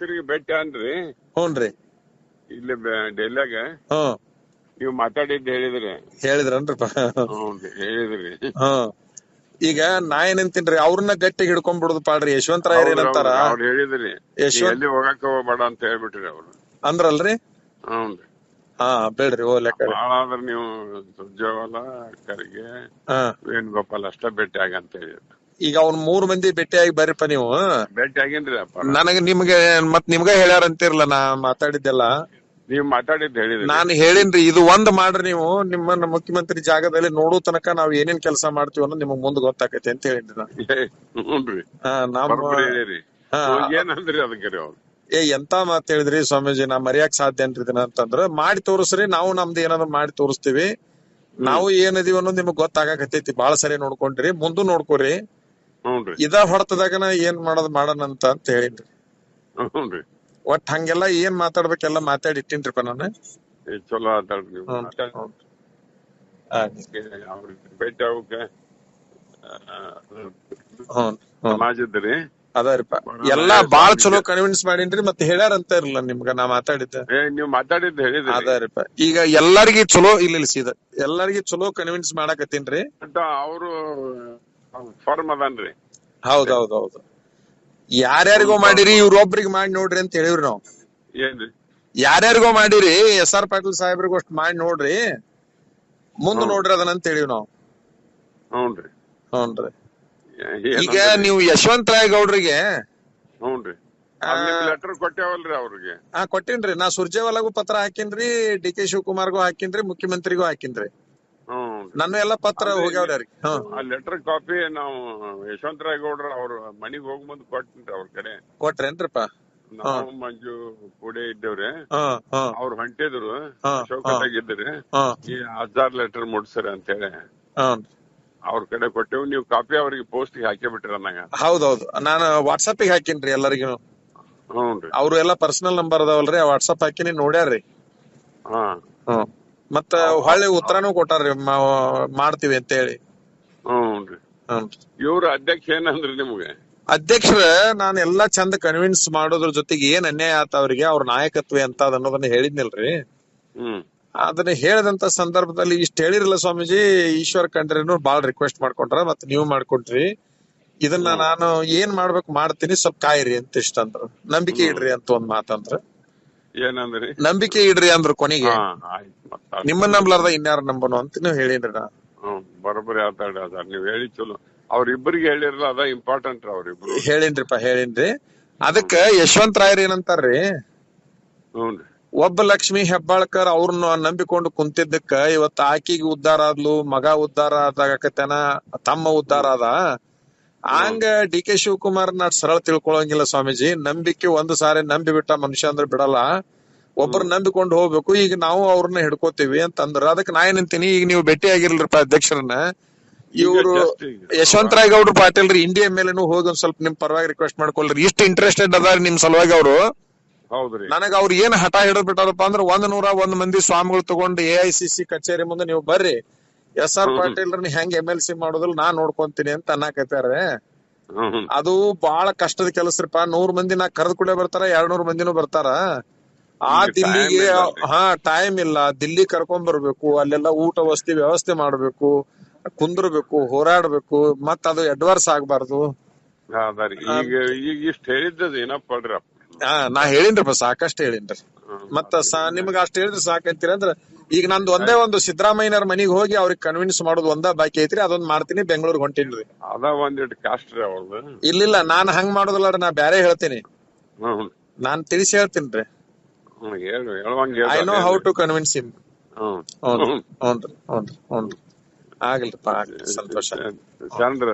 ಅಧ್ಯಕ್ಷರಿಗೆ ಭೇಟಿ ಅನ್ರಿ ಹ್ಞೂನ್ರಿ ಇಲ್ಲಿ ಡೆಲ್ಯಾಗ ಡೆಲ್ಲಿಯಾಗ. ಹ್ಮ್ ನೀವು ಮಾತಾಡಿದ್ದು ಹೇಳಿದ್ರಿ. ಹೇಳಿದ್ರನ್ರಿಪ್ಪ ಹ್ಞೂನ್ರಿ ಹೇಳಿದ್ರಿ. ಹ್ಮ್ ಈಗ ನಾ ಏನಂತೀನ್ರಿ ಅವ್ರನ್ನ ಗಟ್ಟಿಗೆ ಹಿಡ್ಕೊಂಡ್ ಬಿಡುದು ಪಾಡ್ರಿ. ಯಶವಂತ ರಾಯರ್ ಏನಂತಾರ? ಅವ್ರು ಹೇಳಿದ್ರಿ. ಯಶವಂತ ಎಲ್ಲಿ ಹೋಗಾಕ ಹೋಗ್ಬೇಡ ಅಂತ ಹೇಳ್ಬಿಟ್ರಿ ಅವ್ರು. ಅಂದ್ರಲ್ರಿ? ಹ್ಞೂನ್ರಿ ಹಾ ಬೇಡ್ರಿ ಓ ಲೆಕ್ಕ ಭಾಳ ಆದ್ರ ನೀವು ಸುರ್ಜೇವಾಲ ಕರ್ಗೆ. ಹಾ. ವೇಣುಗೋಪಾಲ್ ಅಷ್ಟ ಭೇಟಿ ಆಗಂತ ಹೇಳಿದ್ರು. ಈಗ ಅವ್ನ್ ಮೂರ್ ಮಂದಿ ಭೇಟಿಯಾಗಿ ಬರ್ರಿಪ್ಪ ನೀವು. ಭೇಟಿ ಆಗೇನ್ರಿ ಅಪ್ಪ ನನಗ ನಿಮ್ಗೆ ಮತ್ ನಿಮ್ಗ ಹೇಳ್ಯಾರ ಅಂತಿರ್ಲ ನಾ ಮಾತಾಡಿದ್ದೆಲ್ಲ. ನೀವ್ ಮಾತಾಡಿದ್ ಹೇಳಿದ್ರಿ. ನಾನು ಹೇಳಿನ್ರಿ ಇದು ಒಂದ್ ಮಾಡ್ರಿ ನೀವು. ನಿಮ್ಮನ್ನ ಮುಖ್ಯಮಂತ್ರಿ ಜಾಗದಲ್ಲಿ ನೋಡೋ ತನಕ ನಾವ್ ಏನೇನ್ ಕೆಲಸ ಮಾಡ್ತೀವಿ ಅನ್ನೋದು ನಿಮಗ್ ಮುಂದ್ ಗೊತ್ತಾಕೈತಿ ಅಂತ ಹೇಳಿದ್ರಿ ನಾ ಹ್ಞೂನ್ರಿ ಹಾ ನಮ್ಮ ಬರೋಬ್ಬರಿ ಹೇಳಿರಿ ಹಾ. ಏನಂದ್ರಿ ಅದಕ್ಕೆ ರೀ ಅವ್ರು? ಏ ಎಂತ ಮಾತ್ ಹೇಳಿದ್ರಿ ಸ್ವಾಮೀಜಿ ನಾ ಮರ್ಯಾಕ್ ಸಾಧ್ಯ ಏನ್ರಿ ಇದನ್ನ ಅಂತಂದ್ರ ಮಾಡಿ ತೋರಿಸ್ರಿ ನಾವು ನಮ್ದು ಏನಾದ್ರು ಮಾಡಿ ತೋರಿಸ್ತೀವಿ. ನಾವು ಏನದೀವಿ ಅನ್ನೋದು ನಿಮಗ್ ಗೊತ್ತಾಗಕತ್ತೈತಿ. ಬಾಳ ಸರಿ ನೋಡ್ಕೊಂಡ್ರಿ ಮುಂದೂ ನೋಡ್ಕೋರಿ. ಇದ ಹೊಡ್ತದಾಗನ ಏನ್ ಮಾಡೋದ್ ಮಾಡೋಣ ಅಂತ ಅಂತ ಹೇಳಿನ್ರಿ ಹ್ಞೂನ್ರಿ ಒಟ್ ಹಂಗೆಲ್ಲ ಏನ್ ಮಾತಾಡ್ಬೇಕೆಲ್ಲ ಮಾತಾಡಿ ಇಟ್ಟಿನ್ರಿಪ್ಪ ನಾನು. ಏ, ಚಲೋ ನೀವು. ಅವ್ರಿಗೆ ಭೇಟಿ ಆಗೋಕೆ ಹ್ಮ್ ಹ್ಮ್ ಸಮಾಜದ್ರಿ. ಅದಾರಿಪ್ಪ ಎಲ್ಲಾ ಬಾಳ ಚಲೋ ಕನ್ವಿನ್ಸ್ ಮಾಡಿನ್ರಿ ಮತ್ತೆ ಹೇಳ್ಯಾರ ಅಂತ ಇರಲ್ಲ ನಿಮ್ಗ ನಾ ಮಾತಾಡಿದ್ದೆ. ಏ ನೀವ್ ಮಾತಾಡಿದ್ದು ಹೇಳಿದ್ರಿ. ಅದರಿಪ್ಪ ಈಗ ಎಲ್ಲಾರ್ಗಿ ಚಲೋ ಇಲ್ಲ ಇಲ್ಲ ಸೀದಾ ಎಲ್ಲಾರ್ಗಿ ಚಲೋ ಕನ್ವಿನ್ಸ್ ಮಾಡಾಕತ್ತೀನ್ರಿ. ಅಂತ ಅವರು ಫಾರ್ಮ್ ಅದನ್ರಿ ಹೌದ್ ಹೌದ್ ಹೌದು. ಯಾರ್ಯಾರಿಗೋ ಮಾಡಿರಿ ಇವ್ರೊಬ್ರಿಗೆ ಮಾಡಿ ನೋಡ್ರಿ ಅಂತ ಹೇಳಿವ್ರಿ ನಾವು. ಏನ್ರಿ? ಯಾರ್ಯಾರಿಗೋ ಮಾಡಿರಿ ಎಸ್ ಆರ್ ಪಾಟೀಲ್ ಸಾಹೇಬ್ರಿಗೂ ಅಷ್ಟ್ ಮಾಡಿ ನೋಡ್ರಿ. ಮುಂದ್ ನೋಡ್ರಿ ಅದನ್ನ ಅಂತ ಹೇಳಿವ್ ನಾವು. ಹೌನ್ರಿ. ಹೌನ್ರಿ. ಈಗ ನೀವು ಯಶವಂತ ರಾಯ್ ಗೌಡ್ರಿಗೆ ಹ್ಞೂನ್ರಿ ಲೆಟರ್ ಕೊಟ್ಟೇವಲ್ರಿ ಅವ್ರಿಗೆ. ಹಾ ಕೊಟ್ಟೇನ್ರಿ. ನಾ ಸುರ್ಜೇವಾಲಾಗೂ ಪತ್ರ ಹಾಕಿನ್ರಿ ಡಿ ಕೆ ಶಿವಕುಮಾರ್ಗೂ ಹಾಕಿನ್ರಿ ಮುಖ್ಯಮಂತ್ರಿಗೂ ಹಾಕಿನ್ರಿ. ನನ್ನ ಎಲ್ಲ ಪತ್ರ ಹೋಗ್ಯಾವ್ರಿ ಅವ್ರಿಗೆ ಹ್ಮ್ ಆ ಲೆಟರ್ ಕಾಪಿ ನಾವು ಯಶವಂತರಾಯ ಗೌಡ್ರ ಅವ್ರ ಮನಿಗ್ ಹೋಗ್ಬಂದ್ ಕೊಟ್ಟೇನ್ರಿ ಅವ್ರ ಕಡೆ. ಕೊಟ್ರೇನ್ರಿಪ್ಪ ನಾವು ಮಂಜು ಕೂಡೆ ಇದ್ದೇವ್ರಿ. ಅವ್ರು ಹೊಂಟಿದ್ರು. ಹಾ, ಈ ಹಜಾರ್ ಲೆಟರ್ ಮುಡ್ಸರಿ ಅಂತ ಹೇಳಿ. ಅವ್ರ ಕಡೆ ಕೊಟ್ಟೆವು. ನೀವು ಕಾಪಿ ಅವ್ರಿಗೆ ಪೋಸ್ಟ್ ಹಾಕಿಬಿಟ್ರಿ ಹಾಕಿ ಬಿಟ್ರಿ ಅನ್ನಂಗ ಹೌದೌದು. ನಾನು ವಾಟ್ಸಪ್ಗೆ ಹಾಕಿನ್ರಿ ಎಲ್ಲರಿಗೂ. ಹ್ಞೂನ್ರಿ. ಅವ್ರು ಎಲ್ಲಾ ಪರ್ಸನಲ್ ನಂಬರ್ ಅದಾವಲ್ರಿ ವಾಟ್ಸಪ್ ಹಾಕಿನಿ ನೋಡ್ಯಾರ್ರಿ. ಹಾ. ಹ್ಮ್ ಮತ್ತ ಹೊಳ್ಳಿ ಉತ್ತರನೂ ಕೊಟ್ಟಾರ್ರಿ ಮಾಡ್ತೀವಿ ಅಂತ ಹೇಳಿ ಇವ್ರ ಅಧ್ಯಕ್ಷ ಏನಂದ್ರಿ ನಿಮ್ಗೆ? ಅಧ್ಯಕ್ಷರ ನಾನು ಎಲ್ಲಾ ಚಂದ ಕನ್ವಿನ್ಸ್ ಮಾಡೋದ್ರ ಜೊತೆಗೆ ಏನ್ ಅನ್ಯಾಯ ಆತ ಅವ್ರಿಗೆ ಅವ್ರ ನಾಯಕತ್ವ ಅಂತ ಅನ್ನೋದನ್ನ ಹೇಳಿದ್ನಲ್ರಿ. ಅದನ್ನ ಹೇಳದಂತ ಸಂದರ್ಭದಲ್ಲಿ ಇಷ್ಟ ಹೇಳಿರಲ್ಲ ಸ್ವಾಮೀಜಿ ಈಶ್ವರ್ ಖಂಡ್ರೇನು ಬಾಳ್ ರಿಕ್ವೆಸ್ಟ್ ಮಾಡ್ಕೊಂಡ್ರ ಮತ್ತೆ ನೀವು ಮಾಡ್ಕೊಂಡ್ರಿ ಇದನ್ನ ನಾನು ಏನ್ ಮಾಡ್ಬೇಕು ಮಾಡ್ತೀನಿ ಸ್ವಲ್ಪ ಕಾಯಿರಿ ಅಂತ ಇಷ್ಟ ಅಂದ್ರು ನಂಬಿಕೆ ಇಡ್ರಿ ಅಂತ ಒಂದ್ ಮಾತಂದ್ರ. ಏನಂದ್ರಿ? ನಂಬಿಕೆ ಇಡ್ರಿ ಅಂದ್ರು ಕೊನೆಗೆ. ಹಾ ಆಯ್ತು ಮತ್ತ ನಿಮ್ಮ ನಂಬ್ಲಾರ್ದ ಇನ್ಯಾರ ನಂಬನು ಅಂತ ನೀವು ಹೇಳಿನ್ರಿ ನಾ. ಹ್ಮ್ ಬರೋಬ್ಬರಿ ಆತಾಡ ಅದ. ನೀವ್ ಹೇಳಿ ಚಲೋ. ಅವ್ರಿಬ್ಬರಿಗೆ ಹೇಳಿರಲ್ಲ ಅದ ಇಂಪಾರ್ಟೆಂಟ್ ಅವ್ರಿಬ್ರು. ಹೇಳಿನ್ರಿಪ್ಪ ಹೇಳಿನ್ರಿ. ಅದಕ್ಕ ಯಶವಂತ ರಾಯರ್ ಏನಂತಾರ್ರಿ? ಹ್ಞೂನ್ರಿ ಒಬ್ಬ ಲಕ್ಷ್ಮಿ ಹೆಬ್ಬಾಳ್ಕರ್ ಅವ್ರನ್ನ ನಂಬಿಕೊಂಡು ಕುಂತಿದ್ದಕ್ಕ ಇವತ್ತ ಆಕಿಗೆ ಉದ್ಧಾರ ಆದ್ಲು ಮಗ ಉದ್ಧಾರ ಆದಾಗಕತ್ತನ ತಮ್ಮ ಉದ್ಧಾರ ಆದ. ಹಂಗ ಡಿ ಕೆ ಶಿವಕುಮಾರ್ ನಾ ಸರಳ ತಿಳ್ಕೊಳಂಗಿಲ್ಲ ಸ್ವಾಮೀಜಿ. ನಂಬಿಕೆ ಒಂದು ಸಾರಿ ನಂಬಿ ಬಿಟ್ಟ ಮನುಷ್ಯ ಅಂದ್ರೆ ಬಿಡಲ್ಲ. ಒಬ್ಬರು ನಂಬಿಕೊಂಡು ಹೋಗ್ಬೇಕು. ಈಗ ನಾವು ಅವ್ರನ್ನ ಹಿಡ್ಕೋತೀವಿ ಅಂತಂದ್ರ ಅದಕ್ಕೆ ನಾ ಏನಂತೀನಿ ಈಗ ನೀವು ಭೇಟಿ ಆಗಿರ್ಲಿಪ್ಪ ಅಧ್ಯಕ್ಷರನ್ನ. ಇವರು. ಯಶವಂತರಾಯ್ ಗೌಡ್ರು ಪಾಟೀಲ್ ರೀ ಇಂಡಿಯಾ ಮೇಲೆನು ಹೋಗಿ ಒಂದ್ ಸ್ವಲ್ಪ ನಿಮ್ ಪರವಾಗಿ ರಿಕ್ವೆಸ್ಟ್ ಮಾಡ್ಕೊಳ್ರಿ. ಇಷ್ಟು ಇಂಟ್ರೆಸ್ಟೆಡ್ ಅದಾರ ನಿಮ್ ಸಲುವಾಗಿ ಅವರು. ಹೌದ್ರಿ. ನನಗ ಅವ್ರ ಏನ್ ಹಠ ಹಿಡಿದ್ ಬಿಟ್ಟಾರಪ್ಪ ಅಂದ್ರ ಒಂದ್ ನೂರ ಒಂದ್ ಮಂದಿ ಸ್ವಾಮಿಗಳು ತಗೊಂಡು ಎ ಐ ಸಿ ಸಿ ಕಚೇರಿ ಮುಂದೆ ನೀವು ಬರ್ರಿ. ಎಸ್ ಆರ್ ಪಾಟೀಲ್ ಹೆಂಗ್ ಎಂ ಎಲ್ ಸಿ ಮಾಡೋದಿಲ್ಲ ನಾ ನೋಡ್ಕೊಂತೀನಿ ಅಂತ ಅನ್ನಕತ್ತಾರೆ ಅದು ಬಹಳ ಕಷ್ಟದ ಕೆಲಸರಿಪ್ಪ ನೂರ್ ಮಂದಿ ನಾ ಕರೆದ್ ಕೂಡ ಬರ್ತಾರ ಎರಡ್ ನೂರ್ ಮಂದಿನೂ ಬರ್ತಾರ. ಆ ದಿಲ್ಲಿಗೆ ಹಾ ಟೈಮ್ ಇಲ್ಲ. ದಿಲ್ಲಿ ಕರ್ಕೊಂಡ್ ಬರ್ಬೇಕು ಅಲ್ಲೆಲ್ಲ ಊಟ ವಸತಿ ವ್ಯವಸ್ಥೆ ಮಾಡ್ಬೇಕು ಕುಂದ್ರಬೇಕು ಹೋರಾಡ್ಬೇಕು ಮತ್ತ ಅದು ಅಡ್ವಾನ್ಸ್ ಆಗ್ಬಾರ್ದು. ಈಗ ಈಗ ಇಷ್ಟ ಹೇಳಿದ್ದದ ಏನಪ್ಪ ಹಾ ನಾ ಹೇಳಿನ್ರಿಪ್ಪ ಸಾಕಷ್ಟು ಹೇಳಿನ್ರಿ. ಮತ್ತ ಸಾ- ನಿಮ್ಗ ಅಷ್ಟ ಹೇಳಿದ್ರೆ ಸಾಕಂತೀರ ಅಂದ್ರ ಈಗ ನಂದು ಒಂದೇ ಒಂದು ಸಿದ್ದರಾಮಯ್ಯನವ್ರ ಮನೆಗೆ ಹೋಗಿ ಅವ್ರಿಗೆ ಕನ್ವಿನ್ಸ್ ಮಾಡೋದು ಒಂದ ಬಾಕಿ ಐತ್ರಿ ಅದೊಂದ್ ಮಾಡ್ತೀನಿ ಬೆಂಗಳೂರಿಗೆ ಹೊಂಟಿನ್ರಿ ಅದ ಒಂದಿಟ್ಟು ಕಾಸ್ಟ್ ರೀ ಅವ್ರದ್ದು ಇಲ್ಲಿಲ್ಲ ನಾನ್ ಹಂಗ್ ಮಾಡೋದಿಲ್ಲ ನಾ ಬ್ಯಾರೆ ಹೇಳ್ತೀನಿ ಹ್ಮ್ ನಾನ್ ತಿಳಿಸಿ ಹೇಳ್ತೀನಿ ಹ್ಮ್ ಹೇಳು ಹೇಳುವಂಗ I know how to convince him ಹ್ಮ್ ಹ್ಞೂ ಹ್ಞೂನ್ರಿ ಆಗ್ಲಿಪ್ಪ ಆಗ್ಲಿ ಸಂತೋಷ ಚಂದ್ರ